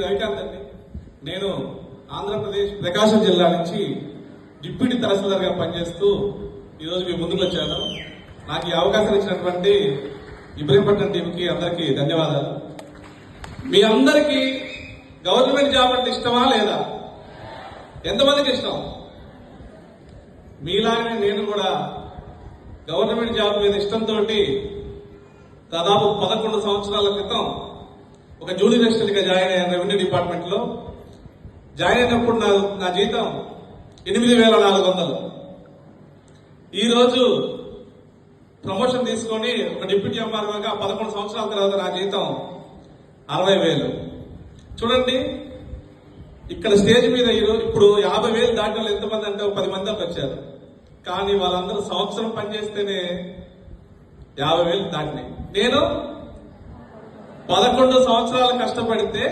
రవికాంత్ అండి. నేను ఆంధ్రప్రదేశ్ ప్రకాశం జిల్లా నుంచి డిప్యూటీ తహసీల్దార్గా పనిచేస్తూ ఈరోజు మీ ముందుకు వచ్చాను. నాకు ఈ అవకాశం ఇచ్చినటువంటి ఇబ్రహీంపట్నం టీంకి అందరికీ ధన్యవాదాలు. మీ అందరికీ గవర్నమెంట్ జాబ్ అంటే ఇష్టమా లేదా? ఎంతమందికి ఇష్టం? మీలానే నేను కూడా గవర్నమెంట్ జాబ్ మీద ఇష్టంతో దాదాపు పదకొండు సంవత్సరాల క్రితం ఒక జూనియర్ అసిస్టెంట్గా జాయిన్ అయ్యాను రెవెన్యూ డిపార్ట్మెంట్లో జాయిన్ అయినప్పుడు నా నా జీతం ఎనిమిది వేల నాలుగు వందలు. ఈరోజు ప్రమోషన్ తీసుకొని ఒక డిప్యూటీ ఎంఆర్ఓగా పదకొండు సంవత్సరాల తర్వాత నా జీతం అరవై వేలు. చూడండి ఇక్కడ స్టేజ్ మీద ఈరోజు ఇప్పుడు యాభై వేలు దాటిన ఎంతమంది అంటే ఒక పది మంది దాకా వచ్చారు. కానీ వాళ్ళందరూ సంవత్సరం పనిచేస్తేనే యాభై వేలు దాటినాయి. నేను పదకొండు సంవత్సరాలు కష్టపడితే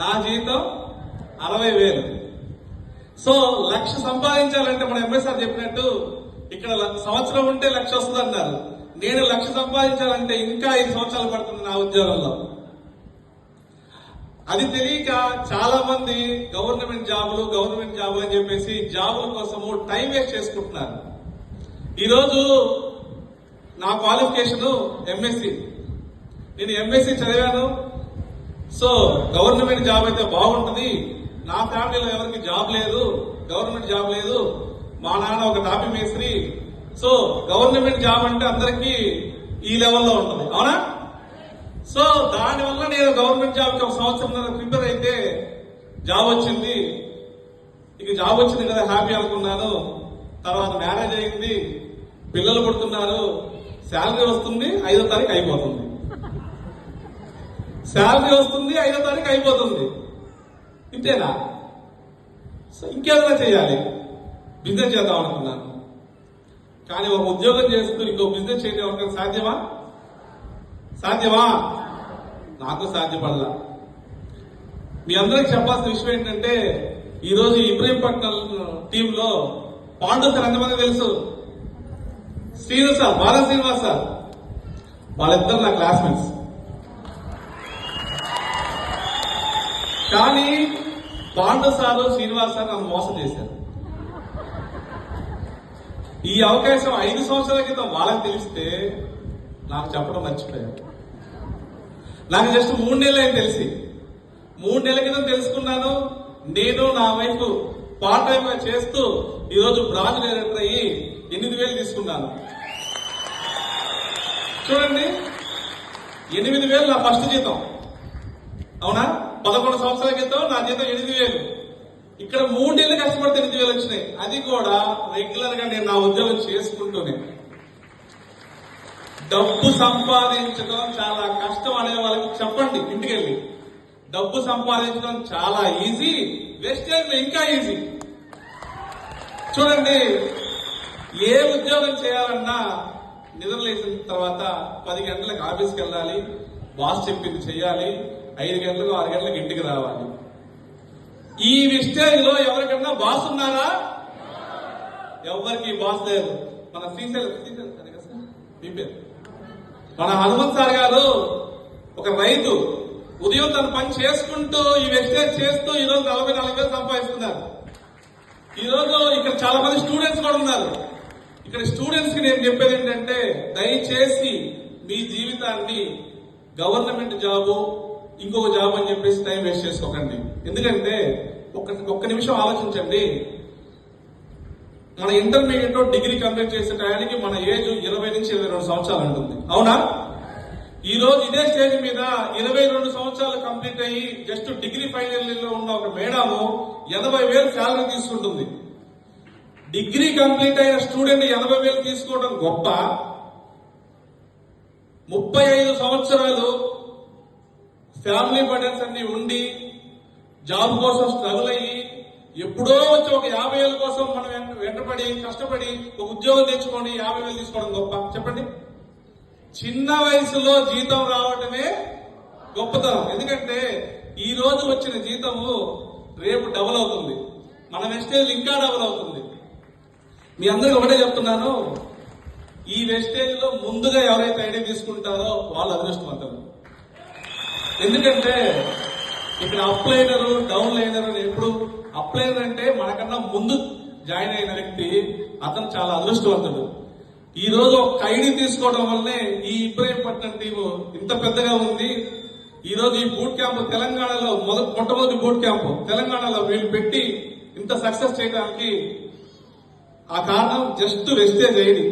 నా జీతం అరవై వేలు. సో లక్ష సంపాదించాలంటే మన ఎంఎస్ఆర్ చెప్పినట్టు ఇక్కడ సంవత్సరం ఉంటే లక్ష వస్తుంది అన్నారు నేను లక్ష సంపాదించాలంటే ఇంకా ఐదు సంవత్సరాలు పడుతుంది నా ఉద్యోగంలో. అది తెలియక చాలా మంది గవర్నమెంట్ జాబులు గవర్నమెంట్ జాబులు అని చెప్పేసి జాబుల కోసము టైం వేస్ట్ చేసుకుంటున్నారు. ఈరోజు నా క్వాలిఫికేషన్ ఎంఎస్సి నేను ఎంఎస్సి చదివాను. సో గవర్నమెంట్ జాబ్ అయితే బాగుంటుంది. నా ఫ్యామిలీలో ఎవరికి జాబ్ లేదు గవర్నమెంట్ జాబ్ లేదు. మా నాన్న ఒక టాపీ మేస్త్రి. సో గవర్నమెంట్ జాబ్ అంటే అందరికీ ఈ లెవెల్లో ఉంటుంది. అవునా? సో దానివల్ల నేను గవర్నమెంట్ జాబ్కి ఒక సంవత్సరం ప్రిపేర్ అయితే జాబ్ వచ్చింది. ఇక జాబ్ వచ్చింది కదా హ్యాపీ అనుకున్నాను. తర్వాత మ్యారేజ్ అయింది. పిల్లలు పుడుతున్నారు. శాలరీ వస్తుంది ఐదో తారీఖు అయిపోతుంది. శాలరీ వస్తుంది ఐదో తారీఖు అయిపోతుంది. ఇంతేనా? సో ఇంకేమైనా చేయాలి. బిజినెస్ చేద్దాం అనుకున్నాను. కానీ ఒక ఉద్యోగం చేస్తూ ఇంకో బిజినెస్ చేయడం ఒక సాధ్యమా? సాధ్యమా? నాకు సాధ్యపడలా. మీ అందరికి చెప్పాల్సిన విషయం ఏంటంటే ఈరోజు ఇబ్రహీంపట్నం టీంలో పాండు సార్ ఎంతమంది తెలుసు? Srinu sir Bala Srinivas sir. వాళ్ళిద్దరు నా క్లాస్మేట్స్. కానీ పాండు సారు శ్రీనివాస్ సార్ నన్ను మోసం చేశారు. ఈ అవకాశం ఐదు సంవత్సరాల క్రితం వాళ్ళకి తెలిస్తే నాకు చెప్పడం మర్చిపోయాను. నాకు జస్ట్ మూడు నెలలు అయింది తెలిసి. మూడు నెలల క్రితం తెలుసుకున్నాను నేను నా వైపు పార్ట్ టైం గా చేస్తూ ఈరోజు బ్రాంచ్ డైరెక్టర్ అయ్యి ఎనిమిది వేలు తీసుకున్నాను. చూడండి ఎనిమిది వేలు నా ఫస్ట్ జీతం. అవునా? పదకొండు సంవత్సరాల క్రితం నా జీతం ఎనిమిది వేలు. ఇక్కడ మూడేళ్ళు కష్టపడితే ఎనిమిది వేలు వచ్చినాయి. అది కూడా రెగ్యులర్గా నేను నా ఉద్యోగం చేసుకుంటూనే. డబ్బు సంపాదించడం చాలా కష్టం అనే వాళ్ళకి చెప్పండి ఇంటికి వెళ్ళి డబ్బు సంపాదించడం చాలా ఈజీ వెస్టర్న్లో ఇంకా ఈజీ చూడండి ఏ ఉద్యోగం చేయాలన్నా నిద్రలేసిన తర్వాత పది గంటలకు ఆఫీస్కి వెళ్ళాలి. బాస్ చెప్పింది చేయాలి ఐదు గంటలకు ఆరు గంటలకు ఇంటికి రావాలి. ఈ విస్టేజ్లో ఎవరికన్నా బాస్ ఉన్నారా? ఎవరికి బాస్ లేదు? మన శ్రీశైలం శ్రీశైలం మీ పేరు? మన హనుమంత్ సార్ గారు ఒక రైతు. ఉదయం తన పని చేసుకుంటూ ఈ వెస్టేజ్ చేస్తూ ఈ రోజు నలభై నాలుగు వేలు సంపాదిస్తున్నారు. ఈ రోజు ఇక్కడ చాలా మంది స్టూడెంట్స్ కూడా ఉన్నారు. ఇక్కడ స్టూడెంట్స్కి నేను చెప్పేది ఏంటంటే దయచేసి మీ జీవితాన్ని గవర్నమెంట్ జాబు ఇంకొక జాబ్ అని చెప్పేసి టైం వేస్ట్ చేసుకోకండి. ఎందుకంటే ఒక్క ఒక్క నిమిషం ఆలోచించండి. మన ఇంటర్మీడియట్లో డిగ్రీ కంప్లీట్ చేసే టయానికి మన ఏజ్ ఇరవై నుంచి ఇరవై రెండు సంవత్సరాలు ఉంటుంది. అవునా? ఈ రోజు ఇదే స్టేజ్ మీద ఇరవై రెండు సంవత్సరాలు కంప్లీట్ అయ్యి జస్ట్ డిగ్రీ ఫైనల్లో ఉన్న ఒక మేడము ఎనభై వేలు శాలరీ తీసుకుంటుంది. డిగ్రీ కంప్లీట్ అయిన స్టూడెంట్ ఎనభై వేలు తీసుకోవడం గొప్ప. ముప్పై ఐదు సంవత్సరాలు ఫ్యామిలీ బర్డెన్స్ అన్ని ఉండి జాబ్ కోసం స్ట్రగుల్ అయ్యి ఎప్పుడో వచ్చి ఒక యాభై వేల కోసం మనం వెంట- వెంటపడి కష్టపడి ఒక ఉద్యోగం తెచ్చుకొని యాభై వేలు తీసుకోవడం గొప్ప. చెప్పండి. చిన్న వయసులో జీతం రావటమే గొప్పతనం. ఎందుకంటే ఈ రోజు వచ్చిన జీతము రేపు డబుల్ అవుతుంది. మన వెస్టేజ్ ఇంకా డబుల్ అవుతుంది. మీ అందరికి ఒకటే చెప్తున్నాను. ఈ వెస్టేజ్లో ముందుగా ఎవరైతే ఐడియా తీసుకుంటారో వాళ్ళు అదృష్టవంతులు. ఎందుకంటే ఇక్కడ అప్లైనరు డౌన్ లైనర్ అని ఎప్పుడు అప్లైనర్ అంటే మనకన్నా ముందు జాయిన్ అయిన వ్యక్తి అతను చాలా అదృష్టవంతుడు. ఈ రోజు ఒక ఐడి తీసుకోవడం వల్లనే ఈ ఇబ్రహీంపట్నం టీము ఇంత పెద్దగా ఉంది. ఈ రోజు ఈ బూట్ క్యాంప్ తెలంగాణలో మొదటి మొట్టమొదటి బూట్ క్యాంప్ తెలంగాణలో వీళ్ళు పెట్టి ఇంత సక్సెస్ చేయడానికి ఆ కారణం జస్ట్ వెస్టేజ్ ఐడి.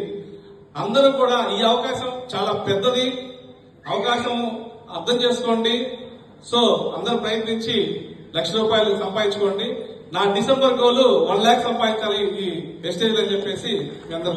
అందరూ కూడా ఈ అవకాశం చాలా పెద్దది. అవకాశం అర్థం చేసుకోండి. సో అందరూ ప్రయత్నించి లక్ష రూపాయలు సంపాదించుకోండి. నా డిసెంబర్ గోలు వన్ ల్యాక్ సంపాదించాలి ఈ వెస్టేజ్ అని చెప్పేసి మీ అందరూ